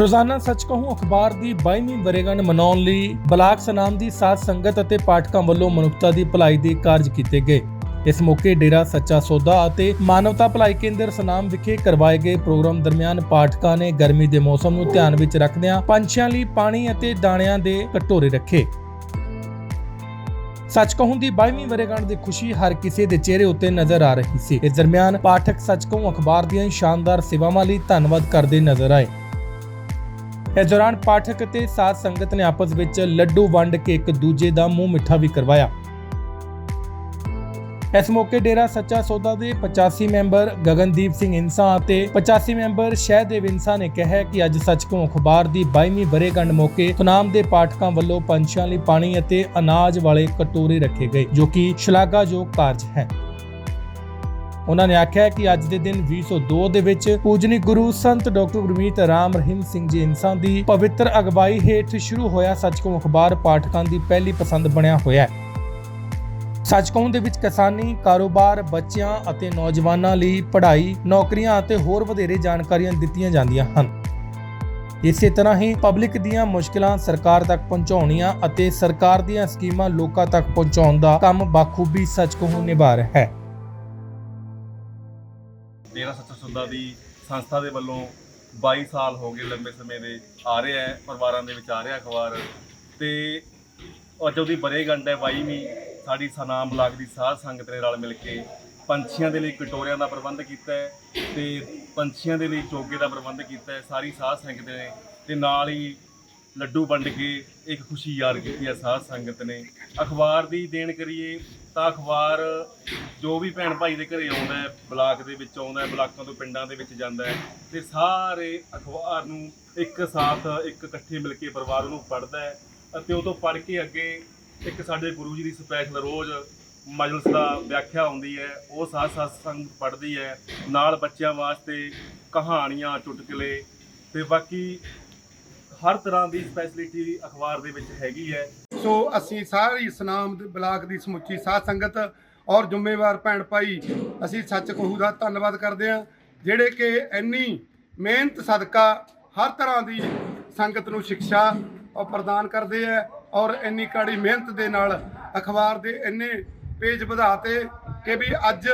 ਰੋਜ਼ਾਨਾ ਸੱਚ ਕਹੂੰ, ਅਖਬਾਰ ਦੀ 22ਵੀਂ ਵਰੇਗੰਢ ਮਨਾਉਣ ਲਈ ਬਲਾਕ ਸਨਾਮ ਦੀ ਸਾਧ ਸੰਗਤ ਅਤੇ ਪਾਠਕਾਂ ਵੱਲੋਂ ਮਨੁੱਖਤਾ ਦੀ ਭਲਾਈ ਦੇ ਕਾਰਜ ਕੀਤੇ ਗਏ। ਇਸ ਮੌਕੇ ਡੇਰਾ ਸੱਚਾ ਸੌਦਾ ਅਤੇ ਮਾਨਵਤਾ ਭਲਾਈ ਕੇਂਦਰ ਸਨਾਮ ਵਿਖੇ ਕਰਵਾਏ ਗਏ ਪ੍ਰੋਗਰਾਮ ਦਰਮਿਆਨ ਪਾਠਕਾਂ ਨੇ ਗਰਮੀ ਦੇ ਮੌਸਮ ਨੂੰ ਧਿਆਨ ਵਿੱਚ ਰੱਖਦਿਆਂ ਪੰਛੀਆਂ ਲਈ ਪਾਣੀ ਅਤੇ ਦਾਣਿਆਂ ਦੇ ਕਟੋਰੇ ਰੱਖੇ। ਸੱਚ ਕਹੂੰ ਦੀ 22ਵੀਂ ਵਰੇਗੰਢ ਦੀ ਖੁਸ਼ੀ ਹਰ ਕਿਸੇ ਦੇ ਚਿਹਰੇ ਉੱਤੇ ਨਜ਼ਰ ਆ ਰਹੀ ਸੀ। ਇਸ ਦਰਮਿਆਨ ਪਾਠਕ ਸੱਚ ਕਹੂੰ, ਅਖਬਾਰ ਦੀਆਂ ਸ਼ਾਨਦਾਰ ਸੇਵਾਵਾਂ ਲਈ ਧੰਨਵਾਦ ਕਰਦੇ ਨਜ਼ਰ ਆਏ। ਇਸ ਦੌਰਾਨ ਪਾਠਕ ਅਤੇ ਸਾਧ ਸੰਗਤ ਨੇ ਆਪਸ ਵਿੱਚ ਲੱਡੂ ਵੰਡ ਕੇ ਇੱਕ ਦੂਜੇ ਦਾ ਮੂੰਹ ਮਿੱਠਾ ਵੀ ਕਰਵਾਇਆ। ਇਸ ਮੌਕੇ ਡੇਰਾ ਸੱਚਾ ਸੌਦਾ ਦੇ 85 ਮੈਂਬਰ ਗਗਨਦੀਪ ਸਿੰਘ ਇੰਸਾ ਅਤੇ 85 ਮੈਂਬਰ ਸ਼ਹਿਦੇਵ ਇੰਸਾ ਨੇ ਕਿਹਾ ਕਿ ਅੱਜ ਸੱਚਕੋ ਅਖਬਾਰ ਦੀ 22ਵੀਂ ਬਰੇਗੰਢ ਮੌਕੇ ਸੁਨਾਮ ਦੇ ਪਾਠਕਾਂ ਵੱਲੋਂ ਪੰਛੀਆਂ ਲਈ ਪਾਣੀ ਅਤੇ ਅਨਾਜ ਵਾਲੇ ਕਟੋਰੇ ਰੱਖੇ ਗਏ, ਜੋ ਕਿ ਸ਼ਲਾਘਾਯੋਗ ਕਾਰਜ ਹੈ। ਉਹਨਾਂ ਨੇ ਆਖਿਆ ਕਿ ਅੱਜ ਦੇ ਦਿਨ 2002 ਦੇ ਵਿੱਚ ਪੂਜਨੀ ਗੁਰੂ ਸੰਤ ਡਾਕਟਰ ਗੁਰਮੀਤ ਰਾਮ ਰਹੀਮ ਸਿੰਘ ਜੀ ਇਨਸਾਨ ਦੀ ਪਵਿੱਤਰ ਅਗਵਾਈ ਹੇਠ ਸ਼ੁਰੂ ਹੋਇਆ ਸੱਚਕੋ ਅਖਬਾਰ ਪਾਠਕਾਂ ਦੀ ਪਹਿਲੀ ਪਸੰਦ ਬਣਿਆ ਹੋਇਆ ਹੈ। ਸੱਚਕੋਂ ਦੇ ਵਿੱਚ ਕਿਸਾਨੀ, ਕਾਰੋਬਾਰ, ਬੱਚਿਆਂ ਅਤੇ ਨੌਜਵਾਨਾਂ ਲਈ ਪੜ੍ਹਾਈ, ਨੌਕਰੀਆਂ ਅਤੇ ਹੋਰ ਵਧੇਰੇ ਜਾਣਕਾਰੀਆਂ ਦਿੱਤੀਆਂ ਜਾਂਦੀਆਂ ਹਨ। ਇਸੇ ਤਰ੍ਹਾਂ ਹੀ ਪਬਲਿਕ ਦੀਆਂ ਮੁਸ਼ਕਲਾਂ ਸਰਕਾਰ ਤੱਕ ਪਹੁੰਚਾਉਣੀਆਂ ਅਤੇ ਸਰਕਾਰ ਦੀਆਂ ਸਕੀਮਾਂ ਲੋਕਾਂ ਤੱਕ ਪਹੁੰਚਾਉਣ ਦਾ ਕੰਮ ਬਾਖੂਬੀ ਸੱਚਕੋਂ ਨਿਭਾ ਰਿਹਾ ਹੈ। ਡੇਰਾ ਸੱਚਾ ਸੌਦਾ ਦੀ ਸੰਸਥਾ ਦੇ ਵੱਲੋਂ 22 ਸਾਲ ਹੋ ਗਏ ਲੰਬੇ ਸਮੇਂ ਦੇ ਆ ਰਿਹਾ ਹੈ, ਪਰਿਵਾਰਾਂ ਦੇ ਵਿੱਚ ਆ ਰਿਹਾ ਅਖਬਾਰ। ਤੇ ਅੱਜ ਉਹਦੀ ਬਰੇਗੰਢ ਹੈ 22ਵੀਂ ਸਾਡੀ ਸਨਾਮ ਬਲਾਕ ਦੀ ਸਾਧ ਸੰਗਤ ਨੇ ਰਲ ਮਿਲ ਕੇ ਪੰਛੀਆਂ ਦੇ ਲਈ ਕਟੋਰਿਆਂ ਦਾ ਪ੍ਰਬੰਧ ਕੀਤਾ ਹੈ ਤੇ ਪੰਛੀਆਂ ਦੇ ਲਈ ਚੋਗੇ ਦਾ ਪ੍ਰਬੰਧ ਕੀਤਾ ਹੈ, ਸਾਰੀ ਸਾਧ ਸੰਗਤ ਨੇ ਤੇ ਨਾਲ ਹੀ ਲੱਡੂ ਵੰਡ ਕੇ ਇੱਕ ਖੁਸ਼ੀ ਯਾਦ ਕੀਤੀ ਹੈ ਸਾਧ ਸੰਗਤ ਨੇ। ਅਖਬਾਰ ਦੀ ਦੇਣ ਕਰੀਏ ਤਾਂ ਅਖਬਾਰ ਜੋ ਵੀ ਭੈਣ ਭਾਈ ਦੇ ਘਰੇ ਆਉਂਦਾ ਹੈ, ਬਲਾਕ ਦੇ ਵਿੱਚ ਆਉਂਦਾ ਹੈ, ਬਲਾਕਾਂ ਤੋਂ ਪਿੰਡਾਂ ਦੇ ਵਿੱਚ ਜਾਂਦਾ ਹੈ ਤੇ ਸਾਰੇ ਅਖਬਾਰ ਨੂੰ ਇੱਕ ਸਾਥ, ਇੱਕ ਇਕੱਠੇ ਮਿਲ ਕੇ ਪਰਿਵਾਰ ਨੂੰ ਪੜ੍ਹਦਾ ਹੈ ਅਤੇ ਉਹ ਤੋਂ ਪੜ੍ਹ ਕੇ ਅੱਗੇ ਇੱਕ ਸਾਡੇ ਗੁਰੂ ਜੀ ਦੀ ਸਪੈਸ਼ਲ ਰੋਜ਼ ਮਜਲਿਸ ਦਾ ਵਿਆਖਿਆ ਹੁੰਦੀ ਹੈ, ਉਹ ਸਾਥ ਸਾਥ ਸੰਗ ਪੜ੍ਹਦੀ ਹੈ, ਨਾਲ ਬੱਚਿਆਂ ਵਾਸਤੇ ਕਹਾਣੀਆਂ, ਚੁਟਕਲੇ ਤੇ ਬਾਕੀ ਹਰ ਤਰ੍ਹਾਂ ਦੀ ਸਪੈਸ਼ਲਿਟੀ ਅਖਬਾਰ ਦੇ ਵਿੱਚ ਹੈਗੀ ਹੈ। ਸੋ ਅਸੀਂ ਸਾਰੀ ਇਸਲਾਮ ਬਲਾਕ ਦੀ ਸਮੁੱਚੀ ਸਾਧ ਸੰਗਤ ਔਰ ਜ਼ਿੰਮੇਵਾਰ ਭੈਣ ਭਾਈ, ਅਸੀਂ ਸੱਚ ਕਹੂ ਦਾ ਧੰਨਵਾਦ ਕਰਦੇ ਹਾਂ, ਜਿਹੜੇ ਕਿ ਇੰਨੀ ਮਿਹਨਤ, ਸਦਕਾ ਹਰ ਤਰ੍ਹਾਂ ਦੀ ਸੰਗਤ ਨੂੰ ਸਿੱਖਿਆ ਔਰ ਪ੍ਰਦਾਨ ਕਰਦੇ ਹੈ ਔਰ ਇੰਨੀ ਕਾੜੀ ਮਿਹਨਤ ਦੇ ਨਾਲ ਅਖਬਾਰ ਦੇ ਇੰਨੇ ਪੇਜ ਵਧਾਤੇ ਕਿ ਵੀ ਅੱਜ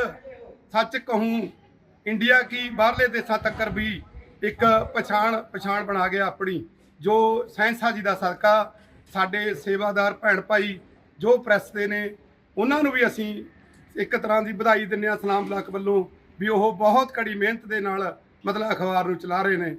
ਸੱਚ ਕਹੂੰ, ਇੰਡੀਆ ਕੀ ਬਾਹਰਲੇ ਦੇਸ਼ਾਂ ਤੱਕ ਵੀ ਇੱਕ ਪਛਾਣ ਪਛਾਣ ਬਣਾ ਗਿਆ ਆਪਣੀ, ਜੋ ਸੈਂਸਾ ਜੀ ਦਾ ਸਦਕਾ ਸਾਡੇ ਸੇਵਾਦਾਰ ਭੈਣ ਭਾਈ ਜੋ ਪ੍ਰੈਸ ਦੇ ਨੇ, ਉਹਨਾਂ ਨੂੰ ਵੀ ਅਸੀਂ ਇੱਕ ਤਰ੍ਹਾਂ ਦੀ ਵਧਾਈ ਦਿੰਦੇ ਹਾਂ, ਸਲਾਮ ਬਲਾਕ ਵੱਲੋਂ ਵੀ ਉਹ ਬਹੁਤ ਕੜੀ ਮਿਹਨਤ ਦੇ ਨਾਲ ਮਤਲਬ ਅਖਬਾਰ ਨੂੰ ਚਲਾ ਰਹੇ ਨੇ।